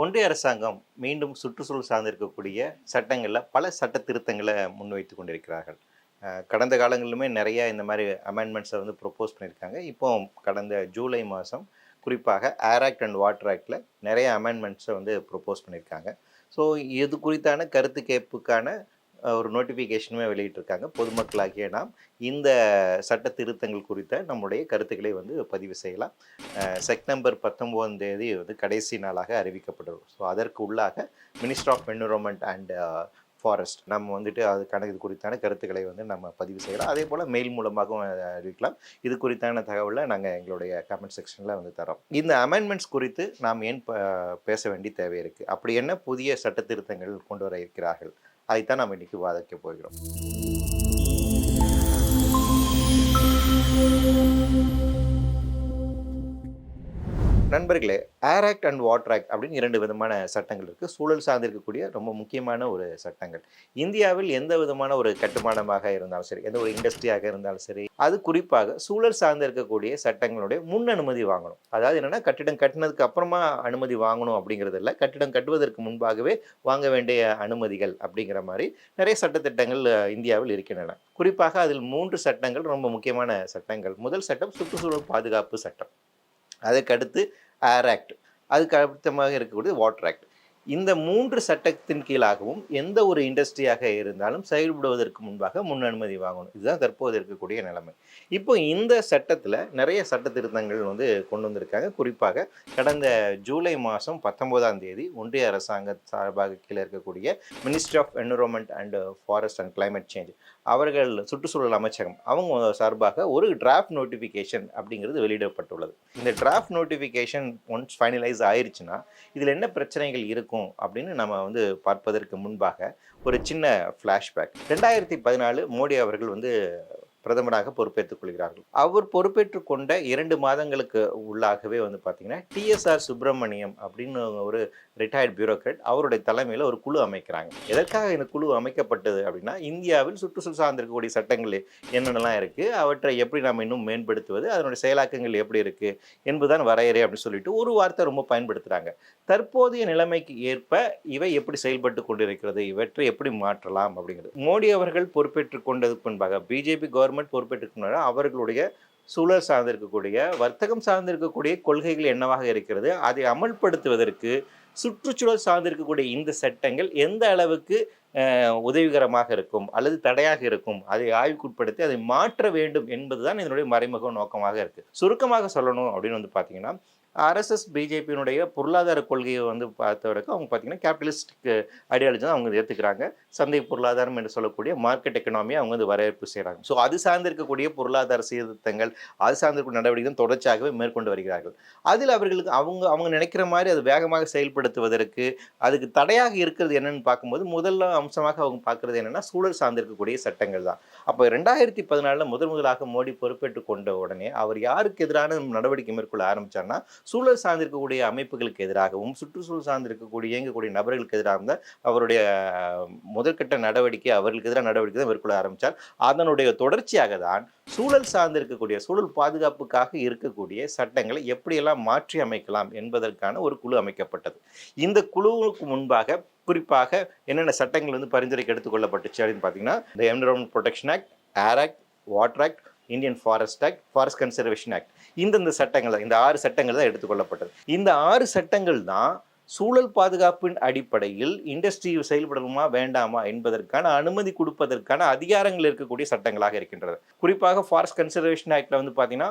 ஒன்றிய அரசாங்கம் மீண்டும் சுற்றுச்சூழல் சார்ந்திருக்கக்கூடிய சட்டங்களில் பல சட்ட திருத்தங்களை முன்வைத்து கொண்டிருக்கிறார்கள் கடந்த காலங்களிலுமே நிறைய இந்த மாதிரி அமெண்ட்மெண்ட்ஸை வந்து ப்ரொப்போஸ் பண்ணியிருக்காங்க. இப்போ கடந்த ஜூலை மாதம் குறிப்பாக ஏர் ஆக்ட் அண்ட் வாட்டர் ஆக்டில் நிறைய அமெண்ட்மெண்ட்ஸை வந்து ப்ரொப்போஸ் பண்ணியிருக்காங்க. ஸோ இது குறித்தான கருத்து கேட்புக்கான ஒரு நோட்டிஃபிகேஷனுமே வெளியிட்டிருக்காங்க. பொதுமக்களாகிய நாம் இந்த சட்ட திருத்தங்கள் குறித்த நம்முடைய கருத்துக்களை வந்து பதிவு செய்யலாம். செப்டம்பர் பத்தொம்போதாம் தேதி வந்து கடைசி நாளாக அறிவிக்கப்படும் ஸோ அதற்கு உள்ளாக minister of environment and forest நம்ம வந்துட்டு அதுக்கான இது குறித்தான கருத்துக்களை வந்து நம்ம பதிவு செய்யலாம். அதே போல் மெயில் மூலமாகவும் அறிவிக்கலாம். இது குறித்தான தகவலை நாங்கள் எங்களுடைய கமெண்ட் செக்ஷனில் வந்து தரோம் இந்த அமெண்ட்மெண்ட்ஸ் குறித்து நாம் ஏன் ப- பேச வேண்டிய தேவை இருக்குது அப்படி என்ன புதிய சட்ட திருத்தங்கள் கொண்டு வர இருக்கிறார்கள்? அதைத்தான் நம்ம இன்னைக்கு விவாதிக்க போகிறோம். நண்பர்களே air act and water act அப்படின்னு இரண்டு விதமான சட்டங்கள் இருக்குது சூழல் சார்ந்திருக்கக்கூடிய ரொம்ப முக்கியமான ஒரு சட்டங்கள். இந்தியாவில் எந்த விதமான ஒரு கட்டுமானமாக இருந்தாலும் சரி எந்த ஒரு இண்டஸ்ட்ரியாக இருந்தாலும் சரி அது குறிப்பாக சூழல் சார்ந்து இருக்கக்கூடிய சட்டங்களுடைய முன் அனுமதி வாங்கணும். அதாவது என்னன்னா கட்டிடம் கட்டினதுக்கு அப்புறமா அனுமதி வாங்கணும் அப்படிங்கிறது இல்லை. கட்டிடம் கட்டுவதற்கு முன்பாகவே வாங்க வேண்டிய அனுமதிகள் அப்படிங்கிற மாதிரி நிறைய சட்டத்திட்டங்கள் இந்தியாவில் இருக்கின்றன. குறிப்பாக அதில் மூன்று சட்டங்கள் ரொம்ப முக்கியமான சட்டங்கள். முதல் சட்டம் சுற்றுச்சூழல் பாதுகாப்பு சட்டம். அதுக்கடுத்து ஏர் ஆக்ட். அதுக்கு அடுத்தமாக இருக்கக்கூடிய வாட்டர் ஆக்ட். இந்த மூன்று சட்டத்தின் கீழாகவும் எந்த ஒரு இண்டஸ்ட்ரியாக இருந்தாலும் செயல்படுவதற்கு முன்பாக முன் அனுமதி வாங்கணும். இதுதான் தற்போது இருக்கக்கூடிய நிலைமை. இப்போ இந்த சட்டத்தில் நிறைய சட்ட திருத்தங்கள் வந்து கொண்டு வந்திருக்காங்க. குறிப்பாக கடந்த ஜூலை மாதம் பத்தொன்பதாம் தேதி ஒன்றிய அரசாங்க சார்பாக கீழே இருக்கக்கூடிய ministry of environment and forest and climate change அவர்கள் சுற்றுச்சூழல் அமைச்சகம் அவங்க சார்பாக ஒரு டிராஃப்ட் நோட்டிஃபிகேஷன் அப்படிங்கிறது வெளியிடப்பட்டுள்ளது. இந்த டிராஃப்ட் நோட்டிஃபிகேஷன் ஒன்ஸ் ஃபைனலைஸ் ஆயிருச்சுன்னா இதில் என்ன பிரச்சனைகள் இருக்கும் அப்படின்னு நம்ம வந்து பார்ப்பதற்கு முன்பாக ஒரு சின்ன ஃப்ளாஷ்பேக் ரெண்டாயிரத்தி பதினாலு மோடி அவர்கள் வந்து பிரதமராக பொறுப்பேற்றுக் கொள்கிறார்கள். அவர் பொறுப்பேற்றுக் கொண்ட இரண்டு மாதங்களுக்கு உள்ளாகவே வந்து பார்த்தீங்கன்னா டிஎஸ்ஆர் சுப்பிரமணியம் அப்படின்னு ஒரு ரிட்டையர்ட் பியூரோக்ராட் அவருடைய தலைமையில் ஒரு குழு அமைக்கிறாங்க. எதற்காக இந்த குழு அமைக்கப்பட்டது அப்படின்னா இந்தியாவில் சுற்றுச்சூழல் சார்ந்திருக்கக்கூடிய சட்டங்கள் என்னென்னலாம் இருக்குது அவற்றை எப்படி நாம் இன்னும் மேம்படுத்துவது அதனுடைய செயலாக்கங்கள் எப்படி இருக்குது என்பதுதான் வரையறை அப்படின்னு சொல்லிட்டு ஒரு வார்த்தை ரொம்ப பயன்படுத்துகிறாங்க தற்போதைய நிலைமைக்கு ஏற்ப இவை எப்படி செயல்பட்டு கொண்டிருக்கிறது இவற்றை எப்படி மாற்றலாம் அப்படிங்கிறது. மோடி அவர்கள் பொறுப்பேற்றுக் கொண்டதுக்கு முன்பாக பிஜேபி கவர்மெண்ட் கவர்மெண்ட் பொறுப்பேற்றுக்கணும் அவர்களுடைய சூழல் சார்ந்திருக்கக்கூடிய வர்த்தகம் சார்ந்திருக்கக்கூடிய கொள்கைகள் என்னவாக இருக்கிறது அதை அமல்படுத்துவதற்கு சுற்றுச்சூழல் சார்ந்திருக்கக்கூடிய இந்த சட்டங்கள் எந்த அளவுக்கு உதவிகரமாக இருக்கும் அல்லது தடையாக இருக்கும் அதை ஆய்வுக்குட்படுத்தி அதை மாற்ற வேண்டும் என்பதுதான் இதனுடைய மறைமுக நோக்கமாக இருக்கு. சுருக்கமாக சொல்லணும் அப்படின்னு வந்து பார்த்தீங்கன்னா ஆர்எஸ்எஸ் பிஜேபியினுடைய பொருளாதார கொள்கையை வந்து பார்த்த வரைக்கும் அவங்க பார்த்தீங்கன்னா கேபிட்டலிஸ்டிக் ஐடியாலஜி தான் அவங்க ஏற்றுக்கிறாங்க சந்தை பொருளாதாரம் என்று சொல்லக்கூடிய மார்க்கெட் எக்கனாமியை அவங்க வந்து வரவேற்பு செய்கிறாங்க ஸோ அது சார்ந்திருக்கக்கூடிய பொருளாதார சீர்திருத்தங்கள் அது சார்ந்திருக்கும் நடவடிக்கைகள் தொடர்ச்சியாகவே மேற்கொண்டு வருகிறார்கள். அதில் அவர்களுக்கு அவங்க அவங்க நினைக்கிற மாதிரி அது வேகமாக செயல்படுத்துவதற்கு அதுக்கு தடையாக இருக்கிறது என்னென்னு பார்க்கும்போது முதல்ல அம்சமாக அவங்க பார்க்குறது என்னென்னா சூழல் சார்ந்திருக்கக்கூடிய சட்டங்கள் தான். அப்போ ரெண்டாயிரத்தி பதினாலில் முதல் முதலாக மோடி பொறுப்பேற்றுக் கொண்ட உடனே அவர் யாருக்கு எதிரான நடவடிக்கை மேற்கொள்ள ஆரம்பித்தார்னா சூழல் சார்ந்திருக்கக்கூடிய அமைப்புகளுக்கு எதிராகவும் சுற்றுச்சூழல் சார்ந்திருக்கக்கூடிய இயங்கக்கூடிய நபர்களுக்கு எதிராக இருந்த அவருடைய முதற்கட்ட நடவடிக்கை அவர்களுக்கு எதிராக நடவடிக்கை தான் மேற்கொள்ள ஆரம்பித்தார் அதனுடைய தொடர்ச்சியாக தான் சூழல் சார்ந்திருக்கக்கூடிய சூழல் பாதுகாப்புக்காக இருக்கக்கூடிய சட்டங்களை எப்படியெல்லாம் மாற்றி அமைக்கலாம் என்பதற்கான ஒரு குழு அமைக்கப்பட்டது. இந்த குழுவுக்கு முன்பாக குறிப்பாக என்னென்ன சட்டங்கள் வந்து பரிந்துரைக்கு எடுத்துக்கொள்ளப்பட்டுச்சு அப்படின்னு பார்த்தீங்கன்னா இந்த environment protection act air act water act Indian forest act forest conservation act இந்தந்த சட்டங்கள் இந்த ஆறு சட்டங்கள் தான் எடுத்துக்கொள்ளப்பட்டது இந்த ஆறு சட்டங்கள் தான் சூழல் பாதுகாப்பின் அடிப்படையில் இண்டஸ்ட்ரி செயல்படணுமா வேண்டாமா என்பதற்கான அனுமதி கொடுப்பதற்கான அதிகாரங்கள் இருக்கக்கூடிய சட்டங்களாக இருக்கின்றது. குறிப்பாக ஃபாரஸ்ட் கன்சர்வேஷன் ஆக்டில் வந்து பார்த்தீங்கன்னா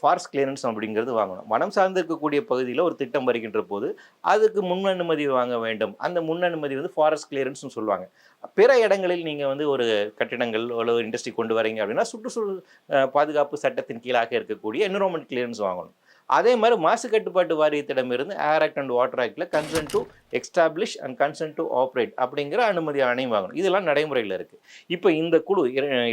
ஃபாரஸ்ட் கிளியரன்ஸ் அப்படிங்கிறது வாங்கணும். வனம் சார்ந்து இருக்கக்கூடிய பகுதியில் ஒரு திட்டம் வருகின்ற போது அதுக்கு முன் அனுமதி வாங்க வேண்டும். அந்த முன் அனுமதி வந்து ஃபாரஸ்ட் கிளியரன்ஸ்னு சொல்லுவாங்க. பிற இடங்களில் நீங்கள் வந்து ஒரு கட்டிடங்கள் ஒரு இண்டஸ்ட்ரி கொண்டு வரீங்க அப்படின்னா சுற்றுச்சூழல் பாதுகாப்பு சட்டத்தின் கீழாக இருக்கக்கூடிய என்விரான்மெண்ட் கிளியரன்ஸ் வாங்கணும். அதே மாதிரி மாசு கட்டுப்பாட்டு வாரியத்திடமிருந்து ஏர் ஆக்ட் அண்ட் வாட்டர் ஆக்டில் consent to establish and consent to operate அப்படிங்கிற அனுமதி ஆணையம் வாங்கணும். இதெல்லாம் நடைமுறையில் இருக்குது இப்போ இந்த குழு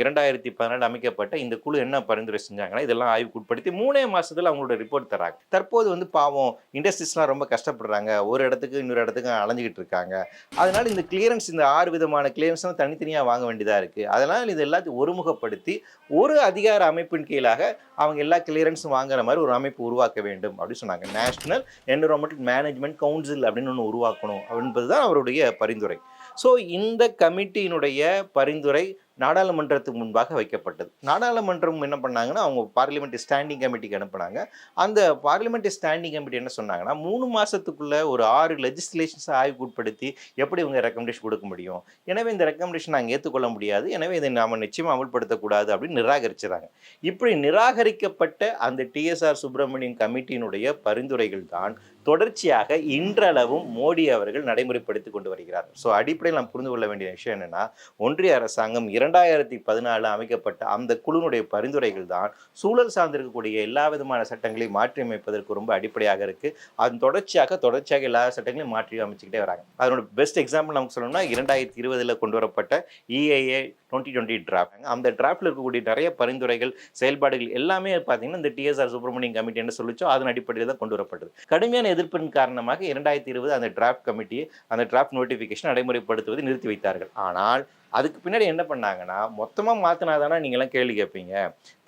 இரண்டாயிரத்தி பதினாலு அமைக்கப்பட்ட இந்த குழு என்ன பரிந்துரை செஞ்சாங்கன்னா இதெல்லாம் ஆய்வுக்குட்படுத்தி மூணே மாதத்தில் அவங்களோட ரிப்போர்ட் தராங்க. தற்போது வந்து பாவம் இண்டஸ்ட்ரீஸ்லாம் ரொம்ப கஷ்டப்படுறாங்க. ஒரு இடத்துக்கு இன்னொரு இடத்துக்கு அலைஞ்சிக்கிட்டு இருக்காங்க. அதனால் இந்த கிளியரன்ஸ் இந்த ஆறு விதமான கிளியரன்ஸ்லாம் தனித்தனியாக வாங்க வேண்டியதாக இருக்குது அதனால் இது எல்லாத்தையும் ஒருமுகப்படுத்தி ஒரு அதிகார அமைப்பின் கீழாக அவங்க எல்லா கிளியரன்ஸும் வாங்குற மாதிரி ஒரு அமைப்பு உருவாக்க வேண்டும் அப்படின்னு சொன்னாங்க. நேஷனல் என்விரான்மெண்டல் மேனேஜ்மெண்ட் கவுன்சில் அப்படின்னு ஒன்று உருவாக்கணும் அப்படின்றது தான் அவருடைய பரிந்துரை. ஸோ இந்த கமிட்டியினுடைய பரிந்துரை நாடாளுமன்றத்துக்கு முன்பாக வைக்கப்பட்டது. நாடாளுமன்றம் என்ன பண்ணாங்கன்னா அவங்க பார்லிமெண்ட் ஸ்டாண்டிங் கமிட்டிக்கு அனுப்புனாங்க. அந்த பார்லிமெண்ட் ஸ்டாண்டிங் கமிட்டி என்ன சொன்னாங்கன்னா மூணு மாதத்துக்குள்ளே ஒரு ஆறு லெஜிஸ்லேஷன்ஸை ஆய்வுக்கு உட்படுத்தி எப்படி இவங்க ரெக்கமெண்டேஷன் கொடுக்க முடியும்? எனவே இந்த ரெக்கமெண்டேஷன் நாங்கள் ஏற்றுக்கொள்ள முடியாது. எனவே இதை நாம் நிச்சயமாக அமல்படுத்தக்கூடாது அப்படின்னு நிராகரிச்சுறாங்க. இப்படி நிராகரிக்கப்பட்ட அந்த டிஎஸ்ஆர் சுப்பிரமணியன் கமிட்டியினுடைய பரிந்துரைகள் தான் தொடர்ச்சியாக இன்றளவும் மோடி அவர்கள் நடைமுறைப்படுத்தி கொண்டு வருகிறார். ஸோ அடிப்படையில் நாம் புரிந்து கொள்ள வேண்டிய விஷயம் என்னென்னா ஒன்றிய அரசாங்கம் இரண்டாயிரத்தி பதினாலு அமைக்கப்பட்ட அந்த குழுனுடைய பரிந்துரைகள் தான் சூழல் சார்ந்திருக்கக்கூடிய எல்லா விதமான சட்டங்களையும் மாற்றி அமைப்பதற்கு ரொம்ப அடிப்படையாக இருக்குது அதன் தொடர்ச்சியாக தொடர்ச்சியாக எல்லா சட்டங்களையும் மாற்றி அமைச்சுக்கிட்டே வராங்க. அதனோட பெஸ்ட் எக்ஸாம்பிள் நமக்கு சொல்லணும்னா இரண்டாயிரத்தி இருபதில் கொண்டு வரப்பட்ட E EIA twenty twenty draft அந்த டிராஃப்டில் இருக்கக்கூடிய நிறைய பரிந்துரைகள் செயல்பாடுகள் எல்லாமே பார்த்தீங்கன்னா இந்த டிஎஸ்ஆர் சுப்பிரமணியம் கமிட்டி என்ன சொல்லிச்சோ அதன் அடிப்படையில் தான் கொண்டு வரப்பட்டது. கடுமையான எதிர்ப்பின் காரணமாக இரண்டாயிரத்தி இருபது அந்த டிராஃப்ட் கமிட்டி அந்த டிராஃப்ட் நோட்டிஃபிகேஷன் நடைமுறைப்படுத்துவதை நிறுத்தி வைத்தார்கள். ஆனால் அதுக்கு பின்னாடி என்ன பண்ணாங்கன்னா மொத்தமாக மாற்றினாதானா நீங்களாம் கேள்வி கேட்பீங்க.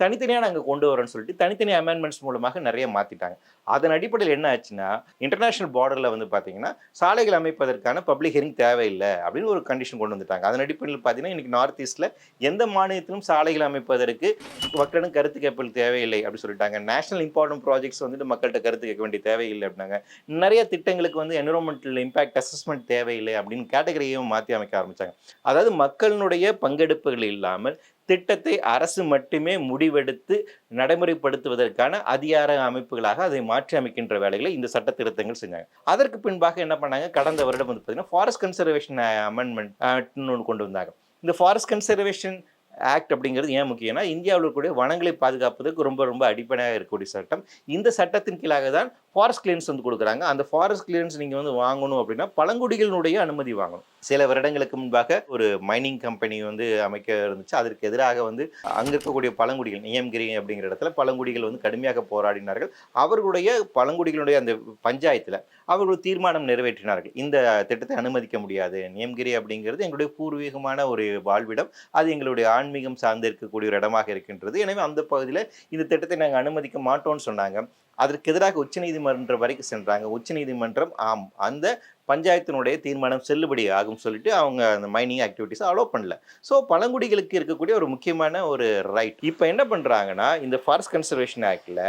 தனித்தனியாக நாங்கள் கொண்டு வரோம்னு சொல்லிட்டு தனித்தனி அமெண்ட்மெண்ட்ஸ் மூலமாக நிறைய மாற்றிட்டாங்க அதன் அடிப்படையில் என்ன ஆச்சுன்னா இன்டர்நேஷனல் பார்டரில் வந்து பார்த்தீங்கன்னா சாலைகள் அமைப்பதற்கான பப்ளிக் ஹியரிங் தேவையில்லை அப்படின்னு ஒரு கண்டிஷன் கொண்டு வந்துட்டாங்க. அதன் அடிப்படையில் பார்த்தீங்கன்னா இன்றைக்கி நார்த் ஈஸ்ட்டில் எந்த மாநிலத்திலும் சாலைகள் அமைப்பதற்கு மக்களிடம் கருத்து கேட்பல் தேவையில்லை அப்படின்னு சொல்லிட்டாங்க. நேஷனல் இம்பார்ட்டன்ட் ப்ராஜெக்ட்ஸ் வந்துட்டு மக்கள்கிட்ட கருத்து கேட்க வேண்டிய தேவையில்லை அப்படின்னாங்க. நிறைய திட்டங்களுக்கு வந்து என்விரான்மெண்டல் இம்பாக்ட் அசஸ்மெண்ட் தேவையில்லை அப்படின்னு கேட்டகரியையும் மாற்றி அமைக்க ஆரம்பித்தாங்க அதாவது மக்களினுடைய பங்கெடுப்புகள் இல்லாமல் திட்டத்தை அரசு மட்டுமே முடிவெடுத்து நடைமுறைப்படுத்துவதற்கான அதிகார அமைப்புகளாக அதை மாற்றி அமைக்கின்ற வேலைகளை இந்த சட்ட திருத்தங்கள் செஞ்சாங்க. அதற்கு பின்பாக என்ன பண்ணாங்க? கடந்த வருடம் வந்து பார்த்தீங்கன்னா ஃபாரஸ்ட் கன்சர்வேஷன் அமெண்ட்மெண்ட் ஒன்று கொண்டு வந்தாங்க. இந்த ஃபாரஸ்ட் கன்சர்வேஷன் ஆக்ட் அப்படிங்கிறது ஏன் முக்கியம்னா இந்தியாவில் இருக்கக்கூடிய வனங்களை பாதுகாப்பதற்கு ரொம்ப ரொம்ப அடிப்படையாக இருக்கக்கூடிய சட்டம். இந்த சட்டத்தின் கீழாக தான் ஃபாரஸ்ட் கிளியரன்ஸ் வந்து கொடுக்குறாங்க. அந்த ஃபாரஸ்ட் கிளியரன்ஸ் நீங்கள் வந்து வாங்கணும் அப்படின்னா பழங்குடிகளினுடைய அனுமதி வாங்கணும். சில வருடங்களுக்கு முன்பாக ஒரு மைனிங் கம்பெனி வந்து அமைக்க இருந்துச்சு. அதற்கு எதிராக வந்து அங்கே இருக்கக்கூடிய பழங்குடிகள் நியம்கிரி அப்படிங்கிற இடத்துல பழங்குடிகள் வந்து கடுமையாக போராடினார்கள். அவர்களுடைய பழங்குடிகளுடைய அந்த பஞ்சாயத்தில் அவர்கள் தீர்மானம் நிறைவேற்றினார்கள். இந்த திட்டத்தை அனுமதிக்க முடியாது. நியம்கிரி அப்படிங்கிறது எங்களுடைய பூர்வீகமான ஒரு வாழ்விடம். அது எங்களுடைய ஆன்மீகம் சார்ந்து இருக்கக்கூடிய ஒரு இடமாக இருக்கின்றது. எனவே அந்த பகுதியில் இந்த திட்டத்தை நாங்கள் அனுமதிக்க மாட்டோம்னு சொன்னாங்க. அதற்கு எதிராக உச்சநீதிமன்றம் வரைக்கும் சென்றாங்க. உச்சநீதிமன்றம் ஆம் அந்த பஞ்சாயத்தினுடைய தீர்மானம் செல்லுபடி ஆகும் சொல்லிட்டு அவங்க அந்த மைனிங் ஆக்டிவிட்டிஸை அலோவ் பண்ணல. ஸோ பழங்குடிகளுக்கு இருக்கக்கூடிய ஒரு முக்கியமான ஒரு ரைட் இப்போ என்ன பண்ணுறாங்கன்னா இந்த ஃபாரஸ்ட் கன்சர்வேஷன் ஆக்டில்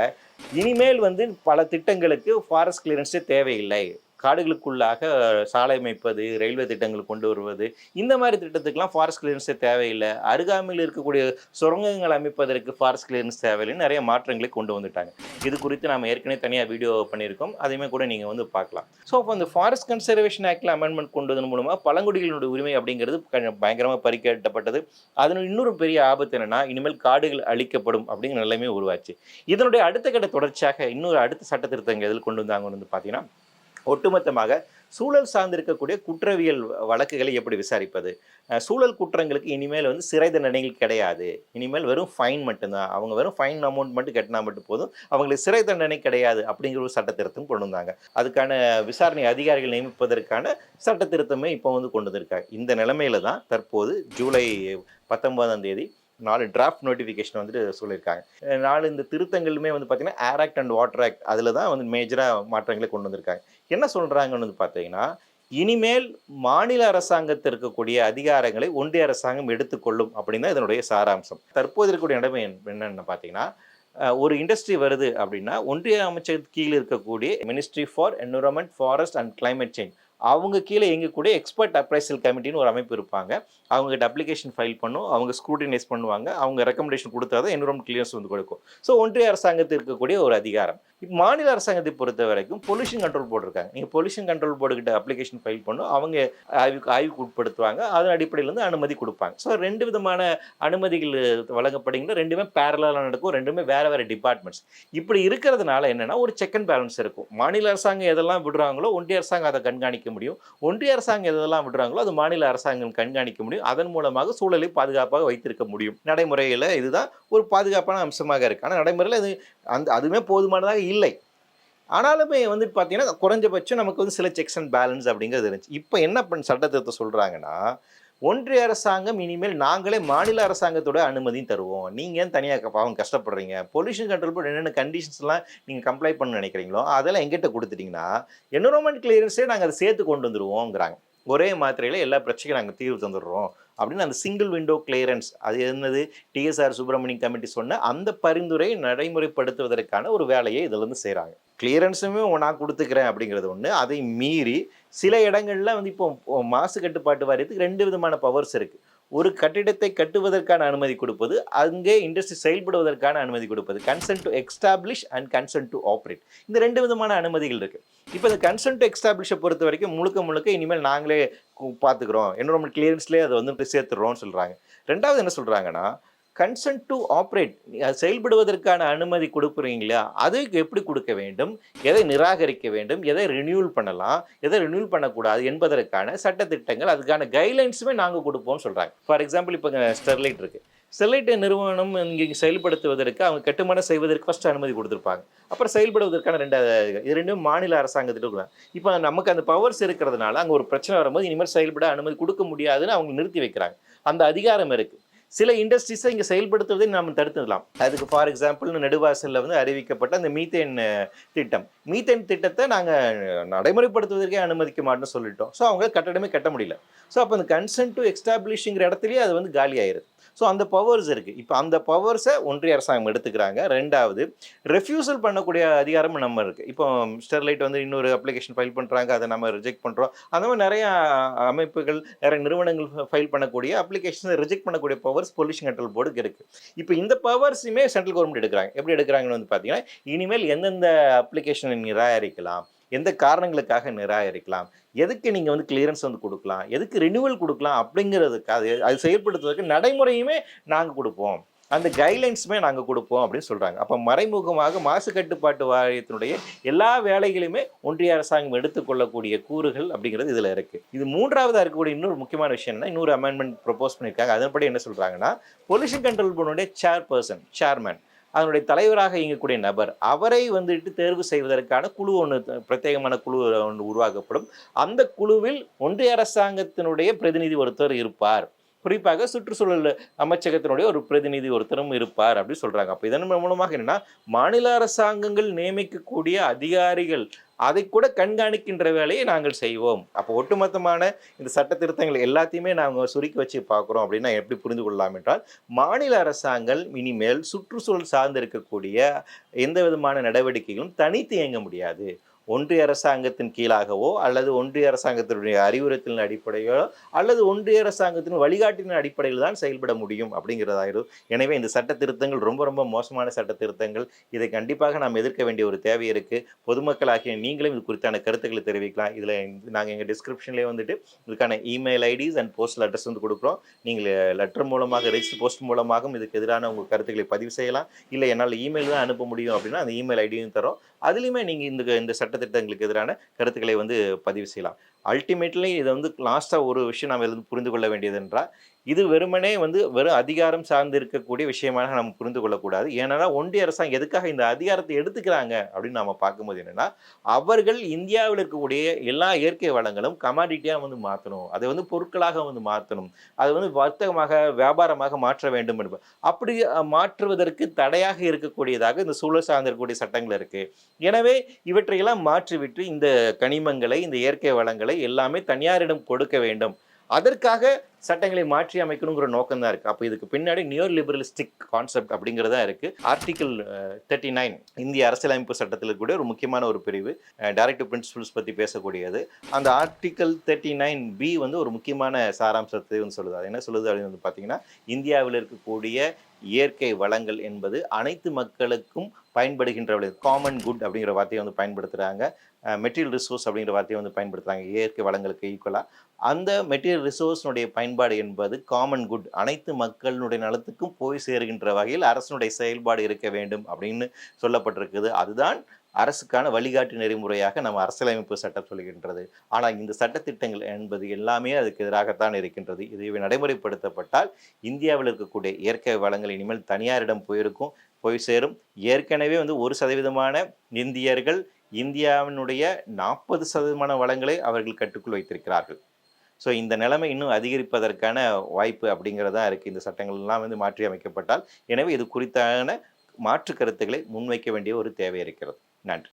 இனிமேல் வந்து பல திட்டங்களுக்கு ஃபாரஸ்ட் கிளியரன்ஸே தேவையில்லை. காடுகளுக்குள்ளாக சாலை அமைப்பது ரயில்வே திட்டங்கள் கொண்டு வருவது இந்த மாதிரி திட்டத்துக்கெல்லாம் ஃபாரஸ்ட் கிளியரன்ஸே தேவையில்லை. அருகாமையில் இருக்கக்கூடிய சுரங்கங்கள் அமைப்பதற்கு ஃபாரஸ்ட் கிளியரன்ஸ் தேவையில்லைன்னு நிறைய மாற்றங்களை கொண்டு வந்துட்டாங்க. இது குறித்து நாம் ஏற்கனவே தனியாக வீடியோ பண்ணியிருக்கோம். அதையுமே கூட நீங்கள் வந்து பார்க்கலாம். ஸோ அப்போ அந்த ஃபாரஸ்ட் கன்சர்வேஷன் ஆக்டில் அமெண்ட்மெண்ட் கொண்டு வதன் மூலமாக பழங்குடிகளுடைய உரிமை அப்படிங்கிறது பயங்கரமாக பறிக்கப்பட்டது அதன் இன்னொரு பெரிய ஆபத்து என்னென்னா இனிமேல் காடுகள் அழிக்கப்படும் அப்படிங்கிற நிலைமை உருவாச்சு. இதனுடைய அடுத்த கட்ட தொடர்ச்சியாக இன்னொரு அடுத்த சட்ட திருத்தங்கள் எதில் கொண்டு வந்தாங்கன்னு வந்து பார்த்தீங்கன்னா ஒட்டுமொத்தமாக சூழல் சார்ந்திருக்கக்கூடிய குற்றவியல் வழக்குகளை எப்படி விசாரிப்பது? சூழல் குற்றங்களுக்கு இனிமேல் வந்து சிறை தண்டனைகள் கிடையாது. இனிமேல் வெறும் ஃபைன் மட்டும்தான். அவங்க வெறும் ஃபைன் அமௌண்ட் மட்டும் கட்டினா மட்டும் போதும். அவங்களுக்கு சிறை தண்டனை கிடையாது அப்படிங்கிற ஒரு சட்ட திருத்தம் கொண்டு வந்தாங்க. அதுக்கான விசாரணை அதிகாரிகள் நியமிப்பதற்கான சட்ட திருத்தமே இப்போ வந்து கொண்டு வந்திருக்காங்க. இந்த நிலைமையில தான் தற்போது ஜூலை பத்தொன்பதாம் தேதி நாலு டிராஃப்ட் நோட்டிஃபிகேஷன் வந்துட்டு சொல்லியிருக்காங்க. நாலு இந்த திருத்தங்களுமே வந்து பார்த்தீங்கன்னா air act and water act அதில் தான் வந்து மேஜராக மாற்றங்களை கொண்டு வந்திருக்காங்க. என்ன சொல்கிறாங்கன்னு வந்து பார்த்தீங்கன்னா இனிமேல் மாநில அரசாங்கத்தில் இருக்கக்கூடிய அதிகாரங்களை ஒன்றிய அரசாங்கம் எடுத்துக்கொள்ளும் அப்படின்னு தான் இதனுடைய சாராம்சம். தற்போது இருக்கக்கூடிய நிலைமை என்னென்னு பார்த்தீங்கன்னா ஒரு இண்டஸ்ட்ரி வருது அப்படின்னா ஒன்றிய அமைச்சர் கீழே இருக்கக்கூடிய ministry for environment forest and climate change அவங்க கீழே இயங்கக்கூடிய எக்ஸ்பர்ட் அப்ரைசல் கமிட்டின்னு ஒரு அமைப்பு இருப்பாங்க. அவங்ககிட்ட அப்ளிகேஷன் ஃபைல் பண்ணும். அவங்க ஸ்க்ரூட்டினைஸ் பண்ணுவாங்க. அவங்க ரெக்கமெண்டேஷன் கொடுத்தா தான் என்விரான்மெண்ட் கிளியர்ஸ் வந்து கொடுக்கும். ஸோ ஒன்றிய அரசாங்கத்தில் இருக்கக்கூடிய ஒரு அதிகாரம். மாநில அரசாங்கத்தை பொறுத்த வரைக்கும் பொல்யூஷன் கண்ட்ரோல் போர்டு இருக்காங்க. நீங்கள் பொல்யூஷன் கண்ட்ரோல் போர்டுக்கிட்ட அப்ளிகேஷன் ஃபைல் பண்ணும். அவங்க ஆய்வுக்கு ஆய்வுக்கு உட்படுத்துவாங்க. அதன் அடிப்படையில் வந்து அனுமதி கொடுப்பாங்க. ஸோ ரெண்டு விதமான அனுமதிகள் வழங்கப்படுகின்ற ரெண்டுமே பேரலாக நடக்கும். ரெண்டுமே வேறு வேறு டிபார்ட்மெண்ட்ஸ் இப்படி இருக்கிறதுனால என்னென்னா ஒரு செக் அண்ட் பேலன்ஸ் இருக்கும். மாநில அரசாங்கம் எதெல்லாம் விடுறாங்களோ ஒன்றிய அரசாங்கம் அதை கண்காணிக்க கண்காணிக்க முடியும். ஒன்றிய அரசாங்கம் எதெல்லாம் விடுறாங்களோ அது மாநில அரசாங்கம் கண்காணிக்க முடியும். அதன் மூலமாக சூழலை பாதுகாப்பாக வைத்திருக்க முடியும். நடைமுறையில் இதுதான் ஒரு பாதுகாப்பான அம்சமாக இருக்குது ஆனால் நடைமுறையில் அது அந்த அதுவுமே போதுமானதாக இல்லை. ஆனாலுமே வந்து பார்த்தீங்கன்னா குறைஞ்சபட்சம் நமக்கு வந்து சில செக்ஸ் அண்ட் பேலன்ஸ் அப்படிங்கிறது இருந்துச்சு. இப்போ என்ன பண்ண சட்டத்திருத்தம் சொல்கிறாங்கன்னா ஒன்றிய அரசாங்கம் இனிமேல் நாங்களே மாநில அரசாங்கத்தோட அனுமதியும் தருவோம். நீங்கள் ஏன் தனியாக பாவம் கஷ்டப்படுறீங்க? பொல்யூஷன் கண்ட்ரோல் போர்டு என்னென்ன கண்டிஷன்ஸ்லாம் நீங்கள் கம்ப்ளை பண்ண நினைக்கிறீங்களோ அதெல்லாம் எங்கிட்ட கொடுத்துட்டிங்கன்னா என்விரான்மெண்ட் கிளியரன்ஸே நாங்கள் அதை சேர்த்து கொண்டு வந்துடுவோங்கிறாங்க ஒரே மாத்திரையில் எல்லா பிரச்சனையும் நாங்கள் தீர்வு தந்துடுறோம். அப்படின்னு அந்த சிங்கிள் விண்டோ கிளியரன்ஸ் அது என்னது? டிஎஸ்ஆர் சுப்பிரமணியம் கமிட்டி சொன்ன அந்த பரிந்துரை நடைமுறைப்படுத்துவதற்கான ஒரு வேலையை இதில் இருந்து செய்கிறாங்க கிளியரன்ஸுமே நான் கொடுத்துக்கிறேன் அப்படிங்கிறது ஒன்று அதை மீறி சில இடங்களில் வந்து இப்போ மாசு கட்டுப்பாட்டு வாரியத்துக்கு ரெண்டு விதமான பவர்ஸ் இருக்குது ஒரு கட்டிடத்தை கட்டுவதற்கான அனுமதி கொடுப்பது அங்கே இண்டஸ்ட்ரி செயல்படுவதற்கான அனுமதி கொடுப்பது. Consent to establish and consent to operate இந்த ரெண்டு விதமான அனுமதிகள் இருக்குது இப்போ இந்த கன்சென்ட் டு எக்ஸ்டாப்ளிஷை பொறுத்த வரைக்கும் முழுக்க முழுக்க இனிமேல் நாங்களே பார்த்துக்கிறோம். பார்த்துக்குறோம் என்வரன்மெண்ட் கிளியரன்ஸ்லேயே அதை வந்து சேர்த்துடுறோம்னு சொல்கிறாங்க ரெண்டாவது என்ன சொல்கிறாங்கன்னா கன்சென்ட் டு ஆப்ரேட் செயல்படுவதற்கான அனுமதி கொடுக்குறீங்களா? அதுக்கு எப்படி கொடுக்க வேண்டும்? எதை நிராகரிக்க வேண்டும்? எதை ரினியூல் பண்ணலாம்? எதை ரினியூல் பண்ணக்கூடாது என்பதற்கான சட்டத்திட்டங்கள் அதுக்கான கைட்லைன்ஸுமே நாங்கள் கொடுப்போம்னு சொல்கிறாங்க ஃபார் எக்ஸாம்பிள் இப்போ ஸ்டெர்லைட் இருக்குது ஸ்டெர்லைட் நிறுவனம் இங்கே செயல்படுத்துவதற்கு அவங்க கட்டுமானம் செய்வதற்கு ஃபஸ்ட் அனுமதி கொடுத்துருப்பாங்க. அப்புறம் செயல்படுவதற்கான ரெண்டாவது இது ரெண்டும் மாநில அரசாங்கத்திட்ட கொடுக்குறாங்க இப்போ நமக்கு அந்த பவர்ஸ் இருக்கிறதுனால அங்கே ஒரு பிரச்சனை வரும்போது இனிமேல் செயல்பட அனுமதி கொடுக்க முடியாதுன்னு அவங்க நிறுத்தி வைக்கிறாங்க. அந்த அதிகாரம் இருக்குது சில இண்டஸ்ட்ரீஸை இங்கே செயல்படுத்துவதை நாம் தடுத்துடலாம். அதுக்கு ஃபார் எக்ஸாம்பிள் நெடுவாசலில் வந்து அறிவிக்கப்பட்ட அந்த மீத்தேன் திட்டம். மீத்தேன் திட்டத்தை நாங்கள் நடைமுறைப்படுத்துவதற்கே அனுமதிக்க மாட்டோம்னு சொல்லிட்டோம். ஸோ அவங்க கட்டடமே கட்ட முடியல. ஸோ அப்போ அந்த கன்சென்ட் டு எக்ஸ்டாப்ளிஷிங்கிற இடத்துலயே அது வந்து காலி ஆயிருது ஸோ அந்த பவர்ஸ் இருக்குது இப்போ அந்த பவர்ஸை ஒன்றிய அரசாங்கம் எடுத்துக்கிறாங்க. ரெண்டாவது ரெஃப்யூசல் பண்ணக்கூடிய அதிகாரம் நம்ம இருக்குது இப்போ ஸ்டெர்லைட் வந்து இன்னொரு அப்ளிகேஷன் ஃபைல் பண்ணுறாங்க அதை நம்ம ரிஜெக்ட் பண்ணுறோம் அந்த மாதிரி நிறையா அமைப்புகள் நிறைய நிறுவனங்கள் ஃபைல் பண்ணக்கூடிய அப்ளிகேஷனை ரிஜெக்ட் பண்ணக்கூடிய பவர் பவர்ஸ் பொல்யூஷன் கண்ட்ரோல் போர்டுக்கு இருக்குது இப்போ இந்த பவர்ஸுமே சென்ட்ரல் கவர்மெண்ட் எடுக்கிறாங்க. எப்படி எடுக்கிறாங்கன்னு வந்து பார்த்தீங்கன்னா இனிமேல் எந்தெந்த அப்ளிகேஷனை நிராகரிக்கலாம் எந்த காரணங்களுக்காக நிராகரிக்கலாம் எதுக்கு நீங்கள் வந்து கிளியரன்ஸ் வந்து கொடுக்கலாம் எதுக்கு ரினியூவல் கொடுக்கலாம் அப்படிங்கிறதுக்கு அது அது செயல்படுத்துவதற்கு நடைமுறையுமே நாங்கள் கொடுப்போம். அந்த கைட்லைன்ஸுமே நாங்கள் கொடுப்போம் அப்படின்னு சொல்கிறாங்க அப்போ மறைமுகமாக மாசு கட்டுப்பாட்டு வாரியத்தினுடைய எல்லா வேலைகளையுமே ஒன்றிய அரசாங்கம் எடுத்துக்கொள்ளக்கூடிய கூறுகள் அப்படிங்கிறது இதில் இருக்குது இது மூன்றாவதாக இருக்கக்கூடிய இன்னொரு முக்கியமான விஷயம் என்ன இன்னொரு அமெண்ட்மெண்ட் ப்ரொப்போஸ் பண்ணியிருக்காங்க. அதன்படி என்ன சொல்கிறாங்கன்னா பொல்யூஷன் கண்ட்ரோல் போர்டுடைய சேர்பர்சன் சேர்மேன் அதனுடைய தலைவராக இயங்கக்கூடிய நபர் அவரை வந்துட்டு தேர்வு செய்வதற்கான குழு ஒன்று பிரத்யேகமான குழு ஒன்று உருவாக்கப்படும். அந்த குழுவில் ஒன்றிய அரசாங்கத்தினுடைய பிரதிநிதி ஒருத்தர் இருப்பார். குறிப்பாக சுற்றுச்சூழல் அமைச்சகத்தினுடைய ஒரு பிரதிநிதி ஒருத்தரும் இருப்பார் அப்படின்னு சொல்கிறாங்க அப்போ இதன் மூலமாக என்னென்னா மாநில அரசாங்கங்கள் நியமிக்கக்கூடிய அதிகாரிகள் அதை கூட கண்காணிக்கின்ற வேலையை நாங்கள் செய்வோம். அப்போ ஒட்டுமொத்தமான இந்த சட்ட திருத்தங்கள் எல்லாத்தையுமே நாங்கள் சுருக்கி வச்சு பார்க்குறோம் அப்படின்னா எப்படி புரிந்து கொள்ளலாம் என்றால் மாநில அரசாங்கம் இனிமேல் சுற்றுச்சூழல் சார்ந்திருக்கக்கூடிய எந்த விதமான நடவடிக்கைகளும் தனித்து இயங்க முடியாது. ஒன்றிய அரசாங்கத்தின் கீழாகவோ அல்லது ஒன்றிய அரசாங்கத்தினுடைய அறிவுறுத்தலின் அடிப்படையோ அல்லது ஒன்றிய அரசாங்கத்தின் வழிகாட்டின் அடிப்படையில் தான் செயல்பட முடியும் அப்படிங்கிறதாயிரும் எனவே இந்த சட்ட திருத்தங்கள் ரொம்ப ரொம்ப மோசமான சட்ட திருத்தங்கள். இதை கண்டிப்பாக நாம் எதிர்க்க வேண்டிய ஒரு தேவை இருக்குது பொதுமக்களாகிய நீங்களும் இது குறித்தான கருத்துக்களை தெரிவிக்கலாம். இதில் நாங்கள் எங்கள் டிஸ்கிரிப்ஷன்லேயே வந்துட்டு இதுக்கான email IDs and postal address வந்து கொடுக்குறோம். நீங்கள் லெட்டர் மூலமாக ரெஜிஸ்டர் போஸ்ட் மூலமாகவும் இதுக்கு எதிரான உங்கள் கருத்துக்களை பதிவு செய்யலாம். இல்லை என்னால் இமெயில் தான் அனுப்ப முடியும் அப்படின்னா அந்த இமெயில் ஐடியும் தரோம். அதுலேயுமே நீங்கள் இந்த இந்த சட்ட சட்டத்திட்டங்களுக்கு எதிரான கருத்துக்களை வந்து பதிவு செய்யலாம். அல்டிமேட்லி இதை வந்து லாஸ்ட்டாக ஒரு விஷயம் நாம் புரிந்து கொள்ள வேண்டியது என்றால் இது வெறுமனே வந்து வெறும் அதிகாரம் சார்ந்து இருக்கக்கூடிய விஷயமாக நம்ம புரிந்து கொள்ளக்கூடாது. ஏன்னா ஒன்றிய அரசாங்கம் எதுக்காக இந்த அதிகாரத்தை எடுத்துக்கிறாங்க அப்படின்னு நம்ம பார்க்கும்போது என்னன்னா அவர்கள் இந்தியாவில் இருக்கக்கூடிய எல்லா இயற்கை வளங்களும் கமாடிட்டியாக வந்து மாற்றணும். அதை வந்து பொருட்களாக வந்து மாற்றணும். அதை வந்து வர்த்தகமாக வியாபாரமாக மாற்ற வேண்டும் என்பது அப்படி மாற்றுவதற்கு தடையாக இருக்கக்கூடியதாக இந்த சூழல் சார்ந்து இருக்கக்கூடிய சட்டங்கள் இருக்குது எனவே இவற்றையெல்லாம் மாற்றிவிட்டு இந்த கனிமங்களை இந்த இயற்கை வளங்களை எல்லாமே தனியாரிடம் கொடுக்க வேண்டும். அதற்காக சட்டங்களை மாற்றி அமைக்கணுங்கிற நோக்கம் தான் இருக்குது அப்போ இதுக்கு பின்னாடி நியோ லிபரலிஸ்டிக் கான்செப்ட் அப்படிங்கிறதா இருக்குது ஆர்டிகல் தேர்ட்டி நைன் இந்திய அரசியலமைப்பு சட்டத்தில் கூட ஒரு முக்கியமான ஒரு பிரிவு டைரக்டிவ் பிரின்சிபல்ஸ் பற்றி பேசக்கூடியது. அந்த ஆர்டிகல் தேர்ட்டி நைன் பி வந்து ஒரு முக்கியமான சாராம்சத்தை வந்து சொல்லுது. அது என்ன சொல்லுது அப்படின்னு வந்து பார்த்தீங்கன்னா இந்தியாவில் இருக்கக்கூடிய இயற்கை வளங்கள் என்பது அனைத்து மக்களுக்கும் பயன்படுகின்ற காமன் குட் அப்படிங்கிற வார்த்தையை வந்து பயன்படுத்துகிறாங்க மெட்டீரியல் ரிசோர்ஸ் அப்படிங்கிற வார்த்தையை வந்து பயன்படுத்துகிறாங்க இயற்கை வளங்களுக்கு ஈக்குவலாக அந்த மெட்டீரியல் ரிசோர்ஸ்னுடைய பயன்பாடு என்பது காமன் குட் அனைத்து மக்களினுடைய நலத்துக்கும் போய் சேருகின்ற வகையில் அரசனுடைய செயல்பாடு இருக்க வேண்டும் அப்படின்னு சொல்லப்பட்டிருக்குது. அதுதான் அரசுக்கான வழிகாட்டு நெறிமுறையாக நம்ம அரசியலமைப்பு சட்டம் சொல்கின்றது. ஆனால் இந்த சட்டத்திட்டங்கள் என்பது எல்லாமே அதுக்கு எதிராகத்தான் இருக்கின்றது. இதுவே நடைமுறைப்படுத்தப்பட்டால் இந்தியாவில் இருக்கக்கூடிய இயற்கை வளங்கள் இனிமேல் தனியாரிடம் போயிருக்கும் போய் சேரும். ஏற்கனவே வந்து ஒரு சதவீதமான இந்தியர்கள் இந்தியாவினுடைய நாற்பது சதவீதமான வளங்களை அவர்கள் கட்டுக்குள் வைத்திருக்கிறார்கள். ஸோ இந்த நிலைமை இன்னும் அதிகரிப்பதற்கான வாய்ப்பு அப்படிங்கிறதா இருக்குது இந்த சட்டங்கள்லாம் வந்து மாற்றி அமைக்கப்பட்டால் எனவே இது குறித்தான மாற்று கருத்துக்களை முன்வைக்க வேண்டிய ஒரு தேவை இருக்கிறது. நன்றி